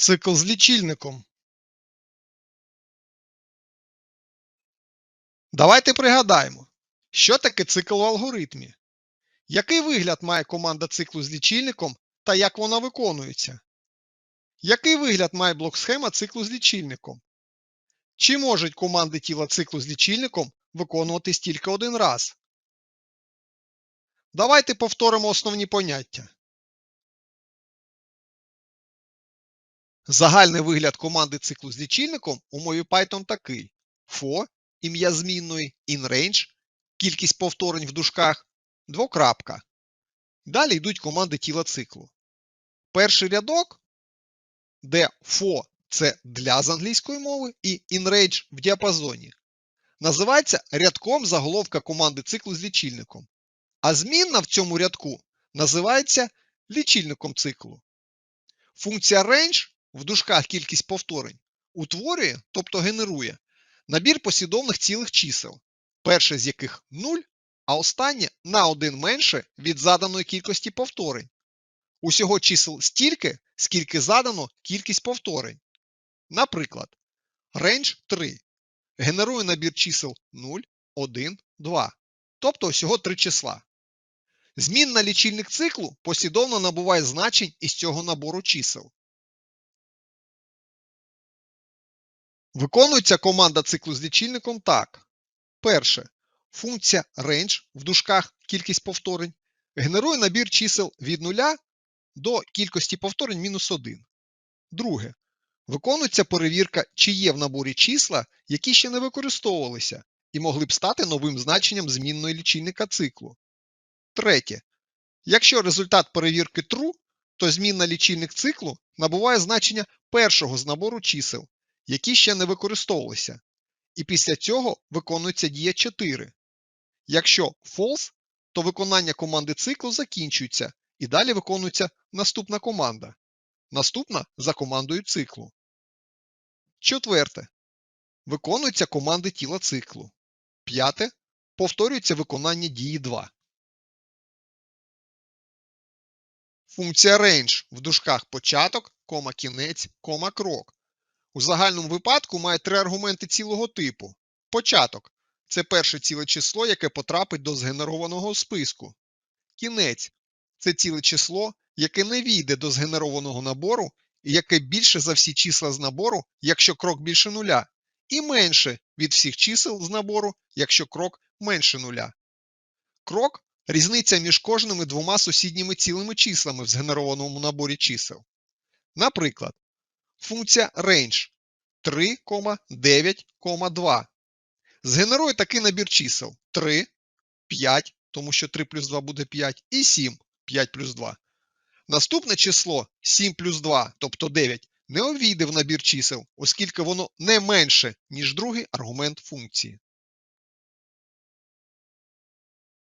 Цикл з лічильником. Давайте пригадаємо, що таке цикл в алгоритмі. Який вигляд має команда циклу з лічильником та як вона виконується? Який вигляд має блок-схема циклу з лічильником? Чи можуть команди тіла циклу з лічильником виконуватись тільки один раз? Давайте повторимо основні поняття. Загальний вигляд команди циклу з лічильником у мові Python такий: for, ім'я змінної, inRange, кількість повторень в дужках, двокрапка. Далі йдуть команди тіла циклу. Перший рядок, де for це для з англійської мови і inRange в діапазоні, називається рядком заголовка команди циклу з лічильником. А змінна в цьому рядку називається лічильником циклу. Функція range в дужках кількість повторень утворює, тобто генерує, набір послідовних цілих чисел, перше з яких 0, а останнє на один менше від заданої кількості повторень. Усього чисел стільки, скільки задано кількість повторень. Наприклад, range 3 генерує набір чисел 0, 1, 2, тобто всього три числа. Змінна лічильник циклу послідовно набуває значень із цього набору чисел. Виконується команда циклу з лічильником так. Перше. Функція range в дужках кількість повторень генерує набір чисел від 0 до кількості повторень мінус 1. Друге. Виконується перевірка, чи є в наборі числа, які ще не використовувалися, і могли б стати новим значенням змінної лічильника циклу. Третє. Якщо результат перевірки true, то змінна лічильник циклу набуває значення першого з набору чисел, які ще не використовувалися. І після цього виконується дія 4. Якщо false, то виконання команди циклу закінчується і далі виконується наступна команда. Наступна за командою циклу. Четверте. Виконуються команди тіла циклу. П'яте. Повторюється виконання дії 2. Функція range в дужках початок, кома кінець, кома крок. У загальному випадку має три аргументи цілого типу. Початок це перше ціле число, яке потрапить до згенерованого списку. Кінець це ціле число, яке не війде до згенерованого набору і яке більше за всі числа з набору, якщо крок більше нуля, і менше від всіх чисел з набору, якщо крок менше нуля. Крок різниця між кожними двома сусідніми цілими числами в згенерованому наборі чисел. Наприклад, функція range 3,9,2 згенерує такий набір чисел 3, 5, тому що 3 плюс 2 буде 5, і 7, 5 плюс 2. Наступне число 7 плюс 2, тобто 9, не увійде в набір чисел, оскільки воно не менше, ніж другий аргумент функції.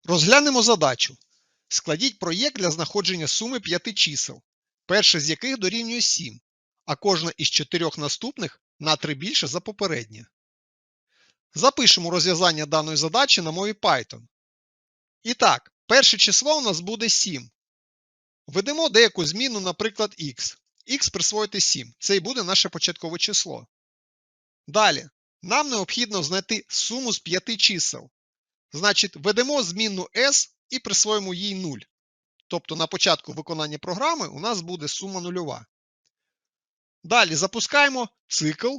Розглянемо задачу. Складіть проєкт для знаходження суми п'яти чисел, перше з яких дорівнює 7, а кожна із чотирьох наступних на 3 більше за попереднє. Запишемо розв'язання даної задачі на мові Python. І так, перше число у нас буде 7. Введемо деяку зміну, наприклад, x. x присвоїти 7. Це і буде наше початкове число. Далі, нам необхідно знайти суму з п'яти чисел. Значить, введемо змінну s і присвоїмо їй 0. Тобто на початку виконання програми у нас буде сума нульова. Далі запускаємо цикл.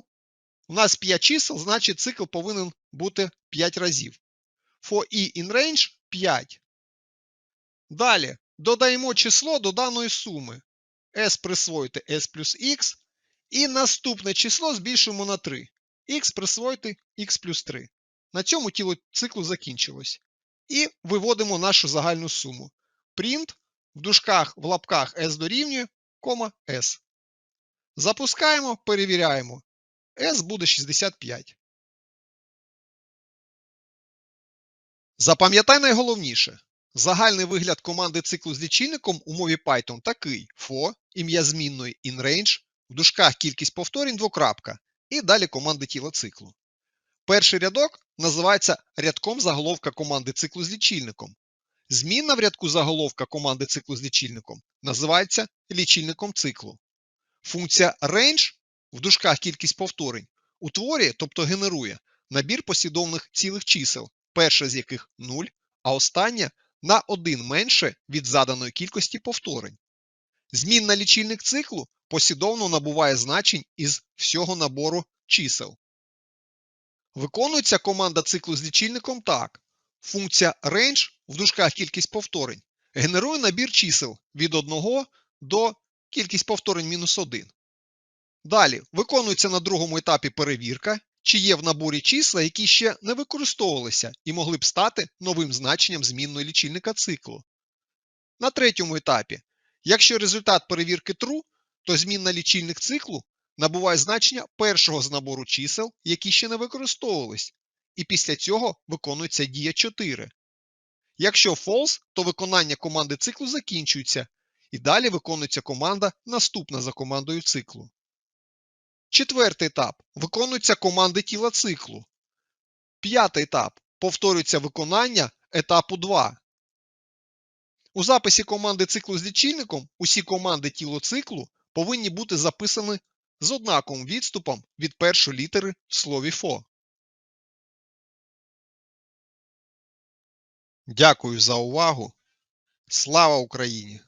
У нас 5 чисел, значить цикл повинен бути 5 разів. For i in range 5. Далі додаємо число до даної суми. s присвоїти s плюс x. І наступне число збільшуємо на 3. x присвоїти x плюс 3. На цьому тіло циклу закінчилось. І виводимо нашу загальну суму. Print в дужках в лапках s дорівнює, кома s. Запускаємо, перевіряємо. S буде 65. Запам'ятай найголовніше. Загальний вигляд команди циклу з лічильником у мові Python такий: for, ім'я змінної inRange, в дужках кількість повторень двокрапка, і далі команди тіла циклу. Перший рядок називається рядком заголовка команди циклу з лічильником. Змінна в рядку заголовка команди циклу з лічильником називається лічильником циклу. Функція range в дужках кількість повторень утворює, тобто генерує набір послідовних цілих чисел, перше з яких 0, а останнє на 1 менше від заданої кількості повторень. Змінна лічильник циклу послідовно набуває значень із всього набору чисел. Виконується команда циклу з лічильником так. Функція range в дужках кількість повторень генерує набір чисел від 1 до кількість повторень мінус 1. Далі виконується на другому етапі перевірка, чи є в наборі числа, які ще не використовувалися і могли б стати новим значенням змінної лічильника циклу. На третьому етапі, якщо результат перевірки true, то змінна лічильник циклу набуває значення першого з набору чисел, які ще не використовувались, і після цього виконується дія 4. Якщо false, то виконання команди циклу закінчується, і далі виконується команда наступна за командою циклу. Четвертий етап виконуються команди тіла циклу. П'ятий етап повторюється виконання етапу 2. У записі команди циклу з лічильником усі команди тіло циклу повинні бути записані з однаковим відступом від першої літери в слові FO. Дякую за увагу. Слава Україні!